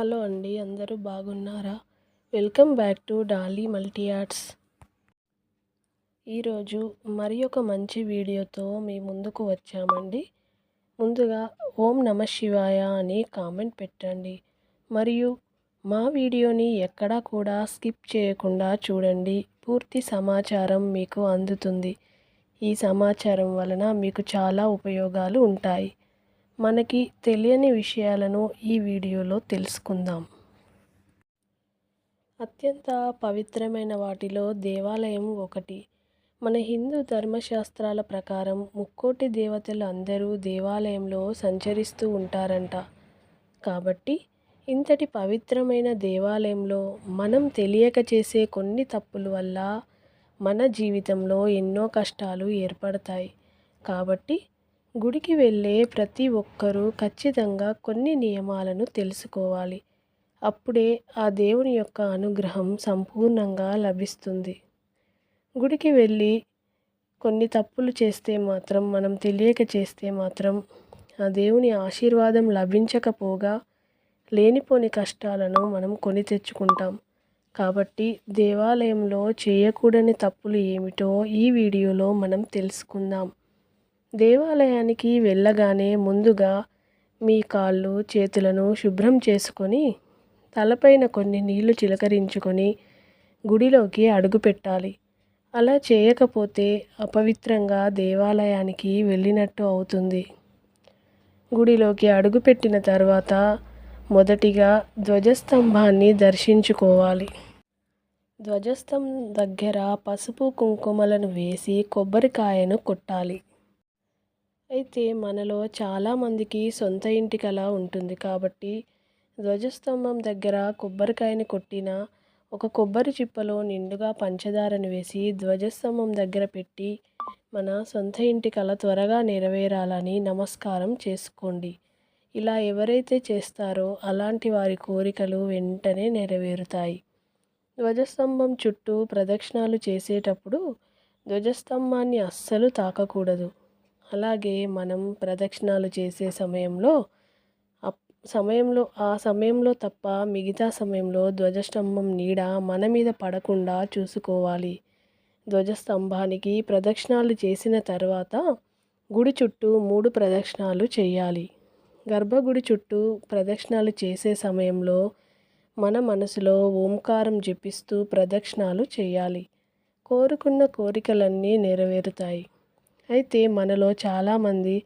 Hello అండి అందరూ బాగున్నారా? Welcome back to Dolly multi arts ఈరోజు మరి ఒక మంచి వీడియోతో మీ ముందుకు వచ్చామండి. ముందుగా ఓం నమ శివాయ అని కామెంట్ పెట్టండి. మరియు మా వీడియోని ఎక్కడా కూడా స్కిప్ చేయకుండా చూడండి. పూర్తి సమాచారం మీకు అందుతుంది. ఈ సమాచారం వలన మీకు చాలా ఉపయోగాలు ఉంటాయి. మనకి తెలియని విషయాలను ఈ వీడియోలో తెలుసుకుందాం. అత్యంత పవిత్రమైన వాటిలో దేవాలయం ఒకటి. మన హిందూ ధర్మశాస్త్రాల ప్రకారం ముక్కోటి దేవతలు అందరూ దేవాలయంలో సంచరిస్తూ ఉంటారంట. కాబట్టి ఇంతటి పవిత్రమైన దేవాలయంలో మనం తెలియక చేసే కొన్ని తప్పుల వల్ల మన జీవితంలో ఎన్నో కష్టాలు ఏర్పడతాయి. కాబట్టి గుడికి వెళ్ళే ప్రతి ఒక్కరూ ఖచ్చితంగా కొన్ని నియమాలను తెలుసుకోవాలి. అప్పుడే ఆ దేవుని యొక్క అనుగ్రహం సంపూర్ణంగా లభిస్తుంది. గుడికి వెళ్ళి కొన్ని తప్పులు చేస్తే మాత్రం మనం తెలియక చేస్తే మాత్రం ఆ దేవుని ఆశీర్వాదం లభించకపోగా లేనిపోని కష్టాలను మనం కొని తెచ్చుకుంటాం. కాబట్టి దేవాలయంలో చేయకూడని తప్పులు ఏమిటో ఈ వీడియోలో మనం తెలుసుకుందాం. దేవాలయానికి వెళ్ళగానే ముందుగా మీ కాళ్ళు చేతులను శుభ్రం చేసుకొని తలపైన కొన్ని నీళ్ళు చిలకరించుకొని గుడిలోకి అడుగు పెట్టాలి. అలా చేయకపోతే అపవిత్రంగా దేవాలయానికి వెళ్ళినట్టు అవుతుంది. గుడిలోకి అడుగుపెట్టిన తర్వాత మొదటిగా ధ్వజస్తంభాన్ని దర్శించుకోవాలి. ధ్వజస్తంభం దగ్గర పసుపు కుంకుమలను వేసి కొబ్బరికాయను కొట్టాలి. అయితే మనలో చాలామందికి సొంత ఇంటి కళ ఉంటుంది కాబట్టి ధ్వజస్తంభం దగ్గర కొబ్బరికాయని కొట్టిన ఒక కొబ్బరి చిప్పలో నిండుగా పంచదారను వేసి ధ్వజస్తంభం దగ్గర పెట్టి మన సొంత ఇంటి కళ త్వరగా నెరవేరాలని నమస్కారం చేసుకోండి. ఇలా ఎవరైతే చేస్తారో అలాంటి వారి కోరికలు వెంటనే నెరవేరుతాయి. ధ్వజస్తంభం చుట్టూ ప్రదక్షిణాలు చేసేటప్పుడు ధ్వజస్తంభాన్ని అస్సలు తాకకూడదు. అలాగే మనం ప్రదక్షిణాలు చేసే సమయంలో సమయంలో ఆ సమయంలో తప్ప మిగతా సమయంలో ధ్వజస్తంభం నీడ మన మీద పడకుండా చూసుకోవాలి. ధ్వజస్తంభానికి ప్రదక్షిణాలు చేసిన తర్వాత గుడి చుట్టూ మూడు ప్రదక్షిణాలు చేయాలి. గర్భగుడి చుట్టూ ప్రదక్షిణాలు చేసే సమయంలో మన మనసులో ఓంకారం జపిస్తూ ప్రదక్షిణాలు చేయాలి. కోరుకున్న కోరికలన్నీ నెరవేరుతాయి. అయితే మనలో చాలామంది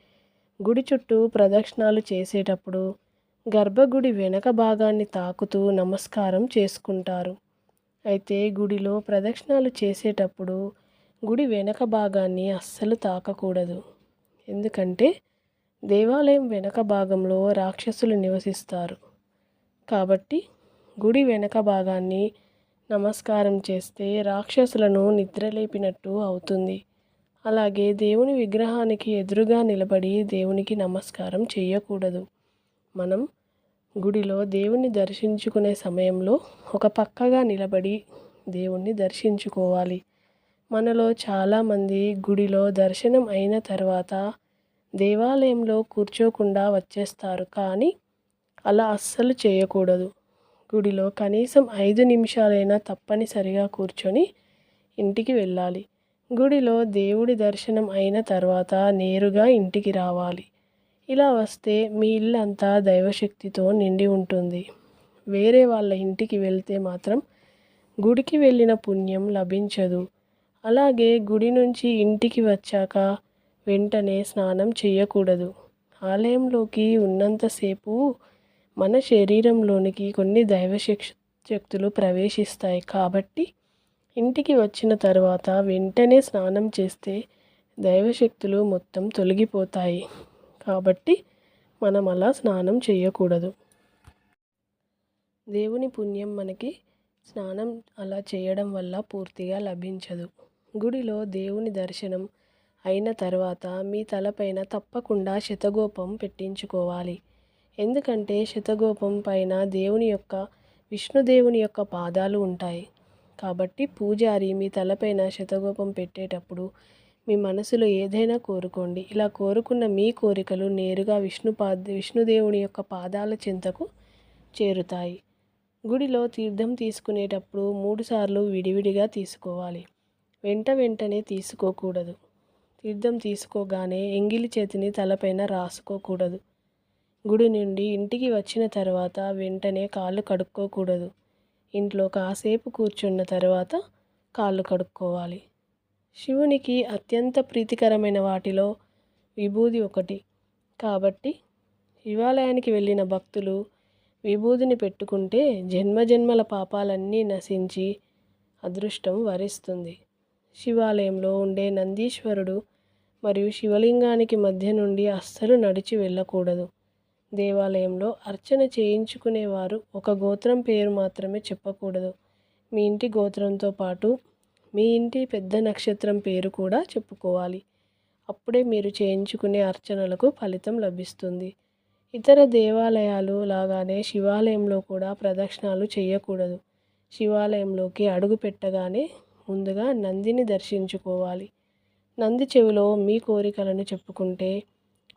గుడి చుట్టూ ప్రదక్షిణాలు చేసేటప్పుడు గర్భగుడి వెనక భాగాన్ని తాకుతూ నమస్కారం చేసుకుంటారు. అయితే గుడిలో ప్రదక్షిణాలు చేసేటప్పుడు గుడి వెనక భాగాన్ని అస్సలు తాకకూడదు. ఎందుకంటే దేవాలయం వెనక భాగంలో రాక్షసులు నివసిస్తారు. కాబట్టి గుడి వెనక భాగాన్ని నమస్కారం చేస్తే రాక్షసులను నిద్రలేపినట్టు అవుతుంది. అలాగే దేవుని విగ్రహానికి ఎదురుగా నిలబడి దేవునికి నమస్కారం చేయకూడదు. మనం గుడిలో దేవుణ్ణి దర్శించుకునే సమయంలో ఒక పక్కగా నిలబడి దేవుణ్ణి దర్శించుకోవాలి. మనలో చాలామంది గుడిలో దర్శనం అయిన తర్వాత దేవాలయంలో కూర్చోకుండా వచ్చేస్తారు కానీ అలా అస్సలు చేయకూడదు. గుడిలో కనీసం ఐదు నిమిషాలైనా తప్పనిసరిగా కూర్చొని ఇంటికి వెళ్ళాలి. గుడిలో దేవుడి దర్శనం అయిన తర్వాత నేరుగా ఇంటికి రావాలి. ఇలా వస్తే మీ ఇల్లంతా దైవశక్తితో నిండి ఉంటుంది. వేరే వాళ్ళ ఇంటికి వెళ్తే మాత్రం గుడికి వెళ్ళిన పుణ్యం లభించదు. అలాగే గుడి నుంచి ఇంటికి వచ్చాక వెంటనే స్నానం చేయకూడదు. ఆలయంలోకి ఉన్నంతసేపు మన శరీరంలోనికి కొన్ని దైవశక్తులు ప్రవేశిస్తాయి కాబట్టి ఇంటికి వచ్చిన తర్వాత వెంటనే స్నానం చేస్తే దైవశక్తులు మొత్తం తొలగిపోతాయి. కాబట్టి మనం అలా స్నానం చేయకూడదు. దేవుని పుణ్యం మనకి స్నానం అలా చేయడం వల్ల పూర్తిగా లభించదు. గుడిలో దేవుని దర్శనం అయిన తర్వాత మీ తలపైన తప్పకుండా శతగోపం పెట్టించుకోవాలి. ఎందుకంటే శతగోపం పైన దేవుని యొక్క విష్ణుదేవుని యొక్క పాదాలు ఉంటాయి. కాబట్టి పూజారి మీ తలపైన శతగోపం పెట్టేటప్పుడు మీ మనసులో ఏదైనా కోరుకోండి. ఇలా కోరుకున్న మీ కోరికలు నేరుగా విష్ణు పాద విష్ణుదేవుని యొక్క పాదాల చింతకు చేరుతాయి. గుడిలో తీర్థం తీసుకునేటప్పుడు మూడుసార్లు విడివిడిగా తీసుకోవాలి. వెంట వెంటనే తీసుకోకూడదు. తీర్థం తీసుకోగానే ఎంగిలి చేతిని తలపైన రాసుకోకూడదు. గుడి నుండి ఇంటికి వచ్చిన తర్వాత వెంటనే కాళ్ళు కడుక్కోకూడదు. ఇంట్లో కాసేపు కూర్చున్న తర్వాత కాళ్ళు కడుక్కోవాలి. శివునికి అత్యంత ప్రీతికరమైన వాటిలో విభూది ఒకటి. కాబట్టి శివాలయానికి వెళ్ళిన భక్తులు విభూదిని పెట్టుకుంటే జన్మజన్మల పాపాలన్నీ నశించి అదృష్టం వరిస్తుంది. శివాలయంలో ఉండే నందీశ్వరుడు మరియు శివలింగానికి మధ్య నుండి అస్సలు నడిచి వెళ్ళకూడదు. దేవాలయంలో అర్చన చేయించుకునేవారు ఒక గోత్రం పేరు మాత్రమే చెప్పకూడదు. మీ ఇంటి గోత్రంతో పాటు మీ ఇంటి పెద్ద నక్షత్రం పేరు కూడా చెప్పుకోవాలి. అప్పుడే మీరు చేయించుకునే అర్చనలకు ఫలితం లభిస్తుంది. ఇతర దేవాలయాలు లాగానే శివాలయంలో కూడా ప్రదక్షిణాలు చేయకూడదు. శివాలయంలోకి అడుగు పెట్టగానే ముందుగా నందిని దర్శించుకోవాలి. నంది చెవిలో మీ కోరికలను చెప్పుకుంటే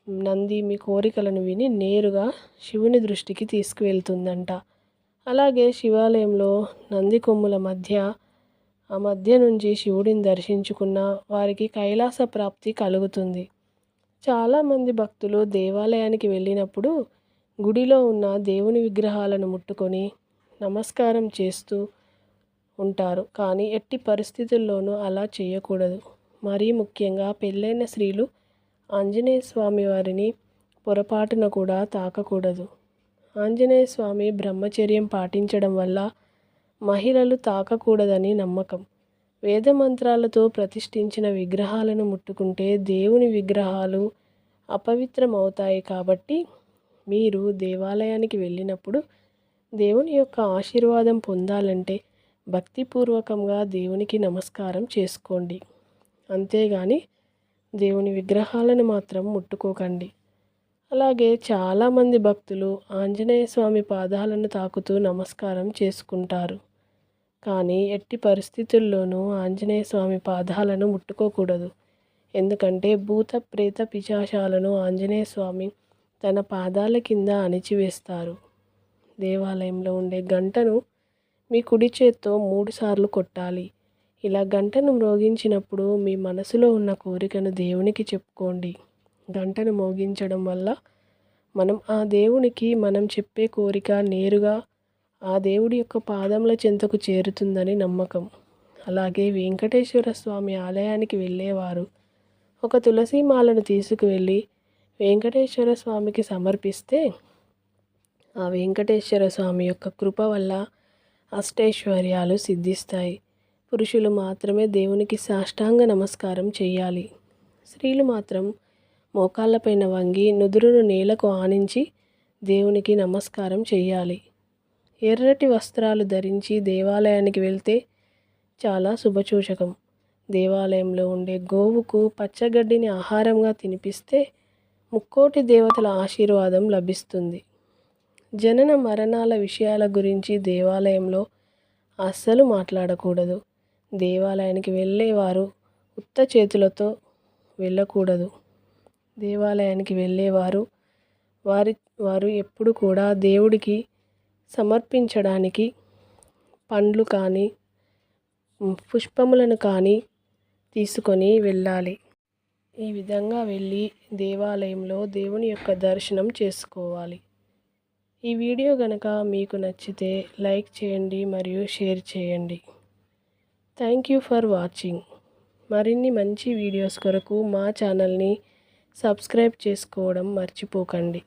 నంది మీ కోరికలను విని నేరుగా శివుని దృష్టికి తీసుకువెళ్తుందంట. అలాగే శివాలయంలో నంది కొమ్ముల మధ్య ఆ మధ్య నుంచి శివుడిని దర్శించుకున్న వారికి కైలాస ప్రాప్తి కలుగుతుంది. చాలామంది భక్తులు దేవాలయానికి వెళ్ళినప్పుడు గుడిలో ఉన్న దేవుని విగ్రహాలను ముట్టుకొని నమస్కారం చేస్తూ ఉంటారు. కానీ ఎట్టి పరిస్థితుల్లోనూ అలా చేయకూడదు. మరీ ముఖ్యంగా పెళ్ళైన స్త్రీలు ఆంజనేయ స్వామి వారిని పొరపాటున కూడా తాకకూడదు. ఆంజనేయ స్వామి బ్రహ్మచర్యం పాటించడం వల్ల మహిళలు తాకకూడదని నమ్మకం. వేద మంత్రాలతో ప్రతిష్ఠించిన విగ్రహాలను ముట్టుకుంటే దేవుని విగ్రహాలు అపవిత్రమవుతాయి కాబట్టి మీరు దేవాలయానికి వెళ్ళినప్పుడు దేవుని యొక్క ఆశీర్వాదం పొందాలంటే భక్తిపూర్వకంగా దేవునికి నమస్కారం చేసుకోండి. అంతేగాని దేవుని విగ్రహాలను మాత్రం ముట్టుకోకండి. అలాగే చాలామంది భక్తులు ఆంజనేయ స్వామి పాదాలను తాకుతూ నమస్కారం చేసుకుంటారు. కానీ ఎట్టి పరిస్థితుల్లోనూ ఆంజనేయ స్వామి పాదాలను ముట్టుకోకూడదు. ఎందుకంటే భూత ప్రేత పిశాశాలను ఆంజనేయ స్వామి తన పాదాల కింద అణిచివేస్తారు. దేవాలయంలో ఉండే గంటను మీ కుడి చేత్తో మూడుసార్లు కొట్టాలి. ఇలా గంటను మ్రోగించినప్పుడు మీ మనసులో ఉన్న కోరికను దేవునికి చెప్పుకోండి. గంటను మోగించడం వల్ల మనం ఆ దేవునికి మనం చెప్పే కోరిక నేరుగా ఆ దేవుడి యొక్క పాదముల చెంతకు చేరుతుందని నమ్మకం. అలాగే వెంకటేశ్వర స్వామి ఆలయానికి వెళ్ళేవారు. ఒక తులసి మాలను తీసుకువెళ్ళి వెంకటేశ్వర స్వామికి సమర్పిస్తే ఆ వెంకటేశ్వర స్వామి యొక్క కృప వల్ల అష్టైశ్వర్యాలు సిద్ధిస్తాయి. పురుషులు మాత్రమే దేవునికి సాష్టాంగ నమస్కారం చేయాలి స్త్రీలు మాత్రం మోకాళ్ళపైన వంగి నుదురును నేలకు ఆనించి దేవునికి నమస్కారం చేయాలి ఎర్రటి వస్త్రాలు ధరించి దేవాలయానికి వెళ్తే చాలా శుభసూచకం. దేవాలయంలో ఉండే గోవుకు పచ్చగడ్డిని ఆహారంగా తినిపిస్తే ముక్కోటి దేవతల ఆశీర్వాదం లభిస్తుంది. జనన మరణాల విషయాల గురించి దేవాలయంలో అస్సలు మాట్లాడకూడదు. దేవాలయానికి వెళ్ళేవారు ఉత్త చేతులతో వెళ్ళకూడదు. దేవాలయానికి వెళ్ళేవారు వారి వారు ఎప్పుడు కూడా దేవుడికి సమర్పించడానికి పండ్లు కానీ పుష్పములను కానీ తీసుకొని వెళ్ళాలి. ఈ విధంగా వెళ్ళి దేవాలయంలో దేవుని యొక్క దర్శనం చేసుకోవాలి. ఈ వీడియో కనుక మీకు నచ్చితే లైక్ చేయండి మరియు షేర్ చేయండి. థ్యాంక్ యూ ఫర్ వాచింగ్ మరిన్ని మంచి వీడియోస్ కొరకు మా ఛానల్ని సబ్స్క్రైబ్ చేసుకోవడం మర్చిపోకండి.